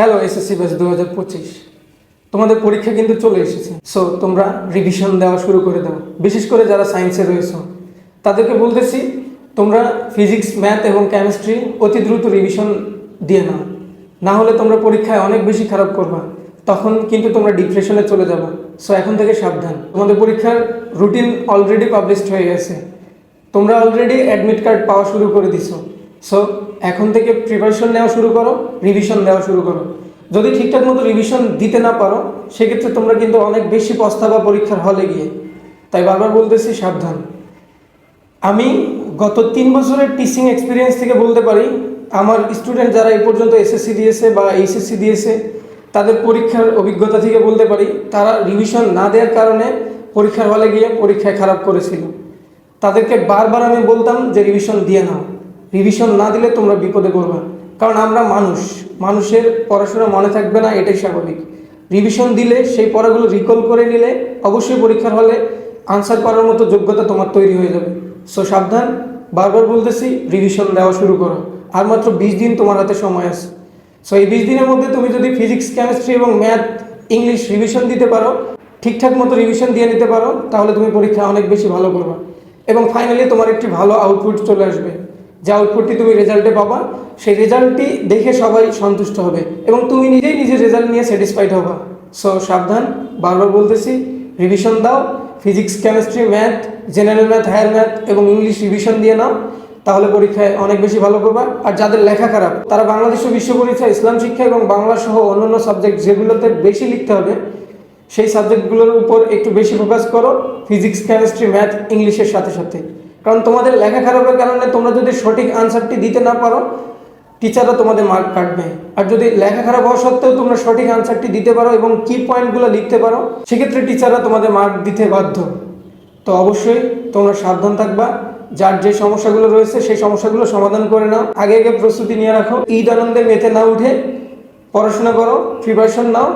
Hello SSC batch দু হাজার পঁচিশ। তোমাদের পরীক্ষা কিন্তু চলে এসেছে। সো তোমরা রিভিশন দেওয়া শুরু করে দাও। বিশেষ করে যারা সায়েন্সে রয়েছে। তাদেরকে বলতেছি, তোমরা ফিজিক্স ম্যাথ এবং কেমিস্ট্রি অতি দ্রুত রিভিশন দিয়ে নাও। না হলে তোমরা পরীক্ষায় অনেক বেশি খারাপ করবা। তখন কিন্তু তোমরা ডিপ্রেশনে চলে যাবে। সো এখন থেকে সাবধান। তোমাদের পরীক্ষার রুটিন অলরেডি পাবলিশড হয়ে গেছে। তোমরা অলরেডি অ্যাডমিট কার্ড পাওয়া শুরু করে দিছো। সো এখন থেকে প্রিপারেশন নেওয়া শুরু করো রিভিশন দেওয়া শুরু করো। যদি ঠিকঠাক মতো রিভিশন দিতে না পারো, সেক্ষেত্রে তোমরা কিন্তু অনেক বেশি পস্তাবা পরীক্ষার হলে গিয়ে। তাই বারবার বলতেছি, সাবধান। আমি গত তিন বছরের টিচিং এক্সপিরিয়েন্স থেকে বলতে পারি, আমার স্টুডেন্ট যারা এই পর্যন্ত এসএসসি দিয়েছে বা এইচএসসি দিয়েছে, তাদের পরীক্ষার অভিজ্ঞতা থেকে বলতে পারি, তারা রিভিশন না দেওয়ার কারণে পরীক্ষার হলে গিয়ে পরীক্ষায় খারাপ করেছিল। তাদেরকে বারবার আমি বলতাম যে রিভিশন দিয়ে নাও। রিভিশন না দিলে তোমরা বিপদে পড়বে। কারণ আমরা মানুষ। মানুষের পড়াশোনা মনে থাকবে না, এটাই স্বাভাবিক। রিভিশন দিলে, সেই পড়াগুলো রিকল করে নিলে, অবশ্যই পরীক্ষার হলে আনসার করার মতো যোগ্যতা তোমার তৈরি হয়ে যাবে। সো সাবধান। বারবার বলতেছি রিভিশন দেওয়া শুরু করো। আর মাত্র বিশ দিন তোমার হাতে সময় আছে। সো এই বিশ দিনের মধ্যে তুমি যদি ফিজিক্স কেমিস্ট্রি এবং ম্যাথ ইংলিশ রিভিশন দিতে পারো, ঠিকঠাক মতো রিভিশন দিয়ে নিতে পারো, তাহলে তুমি পরীক্ষা অনেক বেশি ভালো করবে। এবং ফাইনালি তোমার একটি ভালো আউটপুট চলে আসবে। যে আউটপুটটি তুমি রেজাল্টে পাবা, সেই রেজাল্টটি দেখে সবাই সন্তুষ্ট হবে এবং তুমি নিজেই নিজের রেজাল্ট নিয়ে স্যাটিসফাইড হবা। সো সাবধান, বারবার বলতেছি রিভিশন দাও physics chemistry math general math higher math এবং ইংলিশ রিভিশন দিয়ে নাও, তাহলে পরীক্ষায় অনেক বেশি ভালো করবা। আর যাদের লেখা খারাপ, তারা বাংলাদেশ বিশ্ব পরীক্ষা, ইসলাম শিক্ষা এবং বাংলা সহ অন্যান্য সাবজেক্ট যেগুলোতে বেশি লিখতে হবে, সেই সাবজেক্টগুলোর উপর একটু বেশি ফোকাস করো ফিজিক্স কেমিস্ট্রি ম্যাথ ইংলিশের সাথে সাথে। কারণ তোমাদের লেখা খারাপের কারণে তোমরা যদি সঠিক আনসারটি দিতে না পারো, টিচাররা তোমাদের মার্ক কাটবে। আর যদি লেখা খারাপ হওয়া সত্ত্বেও তোমরা সঠিক আনসারটি দিতে পারো এবং কি পয়েন্টগুলো লিখতে পারো, সেক্ষেত্রে টিচাররা তোমাদের মার্ক দিতে বাধ্য। তো অবশ্যই তোমরা সাবধান থাকবা। যার যে সমস্যাগুলো রয়েছে, সেই সমস্যাগুলো সমাধান করে নাও। আগে আগে প্রস্তুতি নিয়ে রাখো। ঈদ আনন্দে মেতে না উঠে পড়াশোনা করো প্রিপারেশন নাও।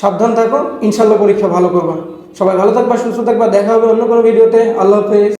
সাবধান থাকো। ইনশাল্লাহ পরীক্ষা ভালো করবা। সবাই ভালো থাকবা, সুস্থ থাকবা। দেখা হবে অন্য কোনো ভিডিওতে। আল্লাহ হাফেজ।